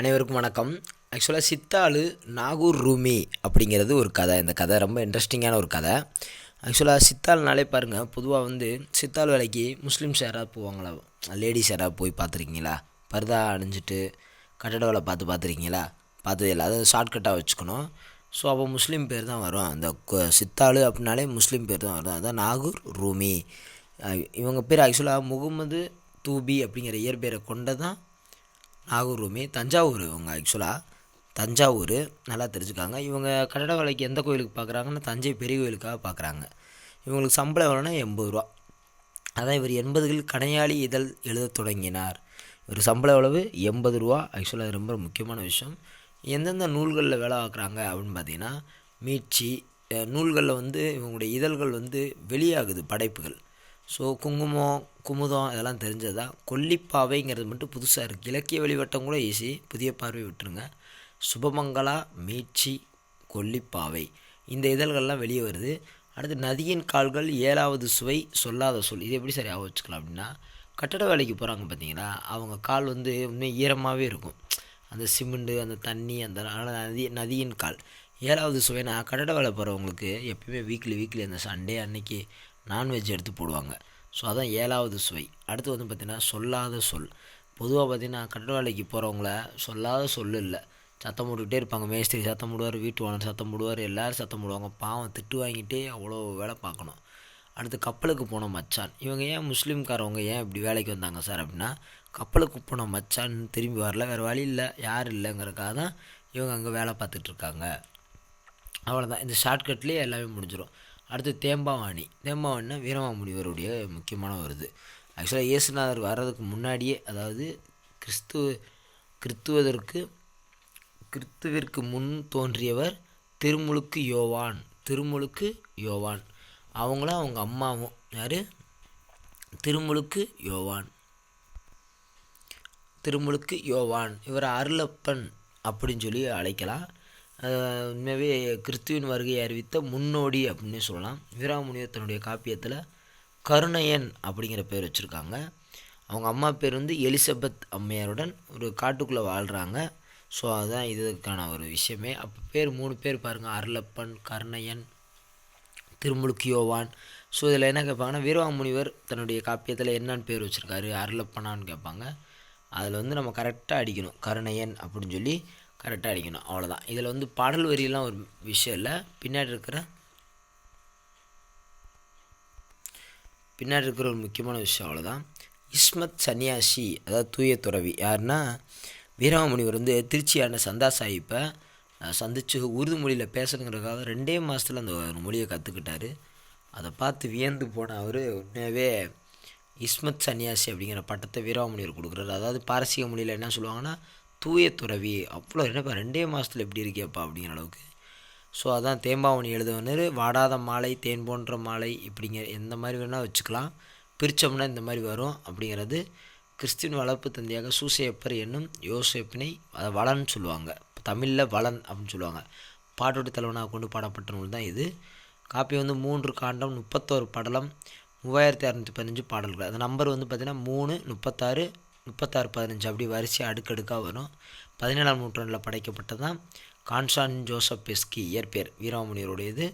அனைவருக்கும் வணக்கம். ஆக்சுவலாக சித்தாளு நாகூர் ரூமி அப்படிங்கிறது ஒரு கதை. இந்த கதை ரொம்ப இன்ட்ரெஸ்டிங்கான ஒரு கதை. ஆக்சுவலாக சித்தாள்னாலே பாருங்கள் பொதுவாக வந்து சித்தாள் வேலைக்கு முஸ்லீம்ஸ் யாராவது போவாங்களா? லேடிஸ் யாராவது போய் பார்த்துருக்கீங்களா? பர்தா அணிஞ்சிட்டு கட்டட வேலை பார்த்து பார்த்துருக்கீங்களா? பார்த்தது இல்லை அது ஷார்ட்கட்டாக வச்சுக்கணும். ஸோ அப்போ முஸ்லீம் பேர் தான் வரும். அந்த சித்தாள் சித்தாளு அப்படின்னாலே முஸ்லீம் பேர் தான் வரும். அதுதான் நாகூர் ரூமி. இவங்க பேர் ஆக்சுவலாக முகமது தூபி அப்படிங்கிற இயற்பெயரை கொண்டதான் நாகூர் ரூமி தஞ்சாவூர் இவங்க ஆக்சுவலாக தஞ்சாவூர் நல்லா தெரிஞ்சுக்காங்க. இவங்க கட்டட வேலைக்கு எந்த கோயிலுக்கு பார்க்குறாங்கன்னா தஞ்சை பெரிய கோயிலுக்காக பார்க்குறாங்க. இவங்களுக்கு சம்பளம் எவ்வளோன்னா எண்பது ரூபா. அதான் இவர் எண்பதுகளில் கணையாளி இதழ் எழுதத் தொடங்கினார். இவர் சம்பளம் எவ்வளவு எண்பது ரூபா. ஆக்சுவலாக ரொம்ப முக்கியமான விஷயம். எந்தெந்த நூல்களில் வேலை பார்க்குறாங்க அப்படின்னு பார்த்தீங்கன்னா மீட்சி நூல்களில் வந்து இவங்களுடைய இதழ்கள் வந்து வெளியாகுது படைப்புகள். ஸோ குங்குமம் குமுதம் இதெல்லாம் தெரிஞ்சதா? கொல்லிப்பாவைங்கிறது மட்டும் புதுசாக இருக்குது இலக்கிய வெளிவட்டம் கூட ஈஸி புதிய பார்வை விட்டுருங்க. சுபமங்களா மீட்சி கொல்லிப்பாவை. இந்த இதழ்கள்லாம் வெளியே வருது. அடுத்து நதியின் கால்கள் ஏழாவது சுவை சொல்லாத சொல். இது எப்படி சரியாக வச்சுக்கலாம் அப்படின்னா கட்டட வேலைக்கு போகிறாங்க பார்த்தீங்களா? அவங்க கால் வந்து உண்மை ஈரமாகவே இருக்கும். அந்த சிமெண்டு அந்த தண்ணி அந்த நதி நதியின் கால். ஏழாவது சுவைனா கட்டட வேலை போகிறவங்களுக்கு எப்பயுமே வீக்லி வீக்லி அந்த சண்டே அன்னைக்கு நான்வெஜ் எடுத்து போடுவாங்க. ஸோ அதான் ஏழாவது சுவை. அடுத்து வந்து பார்த்திங்கன்னா சொல்லாத சொல். பொதுவாக பார்த்திங்கன்னா கட்டட வேலைக்கு போகிறவங்கள சொல்லாத சொல் இல்லை. சத்தம் போட்டுக்கிட்டே இருப்பாங்க. மேஸ்திரி சத்தம் போடுவார் வீட்டு ஓனர் சத்தம் போடுவார் எல்லோரும் சத்தம் போடுவாங்க. பாவம் திட்டு வாங்கிட்டே அவ்வளோ வேலை பார்க்கணும். அடுத்து கப்பலுக்கு போன மச்சான். இவங்க ஏன் முஸ்லீம்காரவங்க? ஏன் இப்படி வேலைக்கு வந்தாங்க சார் அப்படின்னா கப்பலுக்கு போன மச்சான் திரும்பி வரல. வேறு வழி இல்லை. யார் இல்லைங்கிறக்காக தான் இவங்க அங்கே வேலை பார்த்துட்ருக்காங்க அவ்வளோதான் இந்த ஷார்ட்கட்லேயே எல்லாமே முடிஞ்சிடும் அடுத்து தேம்பாவாணி. தேம்பாவாணினா வீரமாமுனிவருடைய முக்கியமான வருது. ஆக்சுவலாக இயேசுநாதர் வர்றதுக்கு முன்னாடியே அதாவது கிறிஸ்துவ கிறித்துவதற்கு கிறித்துவிற்கு முன் தோன்றியவர் திருமுழுக்கு யோவான். திருமுழுக்கு யோவான். அவங்களும் அவங்க அம்மாவும். யார்? திருமுழுக்கு யோவான். திருமுழுக்கு யோவான். இவர் அருளப்பன் அப்படின்னு சொல்லி அழைக்கலாம். உண்மையாகவே கிறிஸ்துவின் வருகையை அறிவித்த முன்னோடி அப்படின்னு சொல்லலாம். வீராமுனிவர் தன்னுடைய காப்பியத்தில் கருணையன் அப்படிங்கிற பேர் வச்சுருக்காங்க. அவங்க அம்மா பேர் வந்து எலிசபெத் அம்மையாருடன் ஒரு காட்டுக்குள்ளே வாழ்கிறாங்க ஸோ அதுதான் இதுக்கான ஒரு விஷயமே. அப்போ பேர் மூணு பேர் பாருங்கள் அருளப்பன் கருணையன் திருமுழுக்கியோவான் ஸோ இதில் என்ன கேட்பாங்கன்னா வீரவாமுனிவர் தன்னுடைய காப்பியத்தில் என்னன்னு பேர் வச்சுருக்காரு? அருளப்பனான்னு கேட்பாங்க அதில் வந்து நம்ம கரெக்டாக அடிக்கணும். கருணையன் அப்படின்னு சொல்லி கரெக்டாக அடிக்கணும். அவ்வளோதான் இதில் வந்து பாடல் வரியெல்லாம் ஒரு விஷயம் இல்லை. பின்னாடி இருக்கிற பின்னாடி இருக்கிற ஒரு முக்கியமான விஷயம் அவ்வளோதான் இஸ்மத் சன்னியாசி அதாவது தூய துறவி யாருன்னா வீராமணிவர் வந்து திருச்சியான சந்தா சாஹிப்பை சந்தித்து உருது மொழியில் பேசணுங்கிறதுக்காக ரெண்டே மாதத்தில் அந்த ஒரு மொழியை கற்றுக்கிட்டார் அதை பார்த்து வியந்து போன அவர் உண்மையாகவே இஸ்மத் சன்னியாசி அப்படிங்கிற பட்டத்தை வீராமணியர் கொடுக்குறாரு. அதாவது பாரசீக மொழியில் என்ன சொல்லுவாங்கன்னா தூய துறவி. அவ்வளோ என்னப்பா ரெண்டே மாதத்தில் எப்படி இருக்கேப்பா அப்படிங்கிற அளவுக்கு. ஸோ அதான் தேம்பாவணி எழுதுவனர் வாடாத மாலை தேன் போன்ற மாலை இப்படிங்கிற எந்த மாதிரி வேணால் வச்சுக்கலாம். பிரித்தோம்னா இந்த மாதிரி வரும் அப்படிங்கிறது கிறிஸ்டின் வளர்ப்பு தந்தையாக சூசையப்பர் என்னும் யோசேப்பினை அதை வளன்னு சொல்லுவாங்க. தமிழில் வளன் அப்படின்னு சொல்லுவாங்க. பாட்டோட்டு தலைவனாக கொண்டு பாடப்பட்ட நூல் தான் இது. காப்பி வந்து மூன்று காண்டம் முப்பத்தோரு படலம் மூவாயிரத்தி அறநூற்றி பதினஞ்சு பாடல்கள். அந்த நம்பர் வந்து பார்த்திங்கன்னா மூணு முப்பத்தாறு முப்பத்தாறு பதினஞ்சு அப்படி வரிசை அடுக்கடுக்காக வரும். பதினேழாம் நூற்றாண்டில் படைக்கப்பட்டதான் கான்ஸ்டான் ஜோசப் பெஸ்கி இயற்பெயர் வீராமுனியருடையது.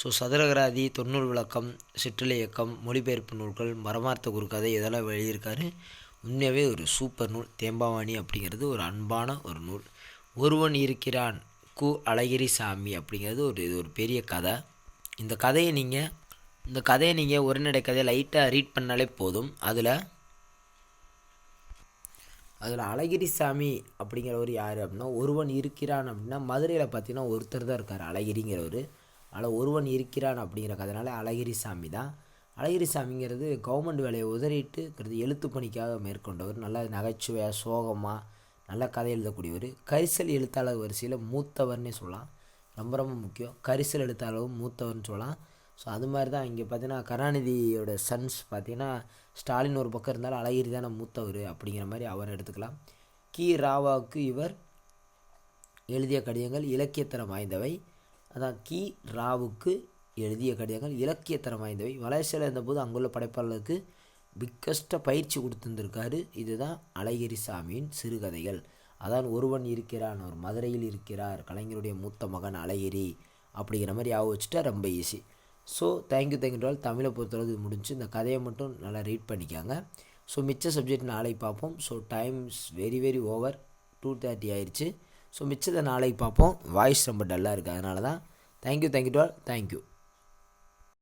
ஸோ சதுரகராதி தொன்னூல் விளக்கம் சிற்றிலை இயக்கம் மொழிபெயர்ப்பு நூல்கள் மரமார்த்த குறுக்கதை இதெல்லாம் எழுதியிருக்காரு. உண்மையாகவே ஒரு சூப்பர் நூல் தேம்பாவாணி அப்படிங்கிறது ஒரு அன்பான ஒரு நூல். ஒருவன் இருக்கிறான் கு அழகிரி சாமி அப்படிங்கிறது ஒரு இது ஒரு பெரிய கதை. இந்த கதையை நீங்கள் இந்த கதையை நீங்கள் ஒருநடை கதையை லைட்டாக ரீட் பண்ணாலே போதும். அதில் அதில் அழகிரி சாமி அப்படிங்கிறவர் யார் அப்படின்னா ஒருவன் இருக்கிறான் அப்படின்னா மதுரையில் பார்த்தீங்கன்னா ஒருத்தர் தான் இருக்கார் அழகிரிங்கிறவர். அதில் ஒருவன் இருக்கிறான் அப்படிங்கிற கதைனால அழகிரி சாமி தான். அழகிரி சாமிங்கிறது கவர்மெண்ட் வேலையை உதறிட்டுங்கிறது எழுத்து பணிக்காக மேற்கொண்டவர். நல்ல நகைச்சுவையாக சோகமாக நல்ல கதை எழுதக்கூடியவர். கரிசல் எழுத்தாளர் வரிசையில் மூத்தவர்னே சொல்லலாம். ரொம்ப ரொம்ப முக்கியம். கரிசல் எழுத்தாளரும் மூத்தவர்னு சொல்லலாம். ஸோ அது மாதிரி தான் இங்கே பார்த்தீங்கன்னா கருணாநிதியோட சன்ஸ் பார்த்தீங்கன்னா ஸ்டாலின் ஒரு பக்கம் இருந்தாலும் அழகிரி தானே மூத்தவர் அப்படிங்கிற மாதிரி அவர் எடுத்துக்கலாம். கி. ராவாவுக்கு இவர் எழுதிய கடிதங்கள் இலக்கியத்தரம் வாய்ந்தவை. அதான் கி. ராவுக்கு எழுதிய கடிதங்கள் இலக்கியத்தரம் வாய்ந்தவை. மலேசியாவில் இருந்தபோது அங்குள்ள படைப்பாளருக்கு பிக்கஸ்ட்டாக பயிற்சி கொடுத்துருந்துருக்காரு. இதுதான் அழகிரி சாமியின் சிறுகதைகள். அதான் ஒருவன் இருக்கிறான் ஒரு மதுரையில் இருக்கிறார். கலைஞருடைய மூத்த மகன் அழகிரி அப்படிங்கிற மாதிரி ஞாபகம் வச்சுட்டா ரொம்ப easy so thank you thank you டுவால் தமிழை பொறுத்தளவு இது முடிஞ்சு இந்த கதையை மட்டும் நல்லா ரீட் பண்ணிக்காங்க. ஸோ மிச்ச சப்ஜெக்ட் நாளைக்கு பார்ப்போம். So times very very over two thirty ஆயிடுச்சு ஸோ மிச்சத்தை நாளைக்கு பார்ப்போம். வாய்ஸ் ரொம்ப டல்லாக இருக்குது அதனால தான் தேங்க்யூ தேங்க்யூ டுவால் தேங்க்யூ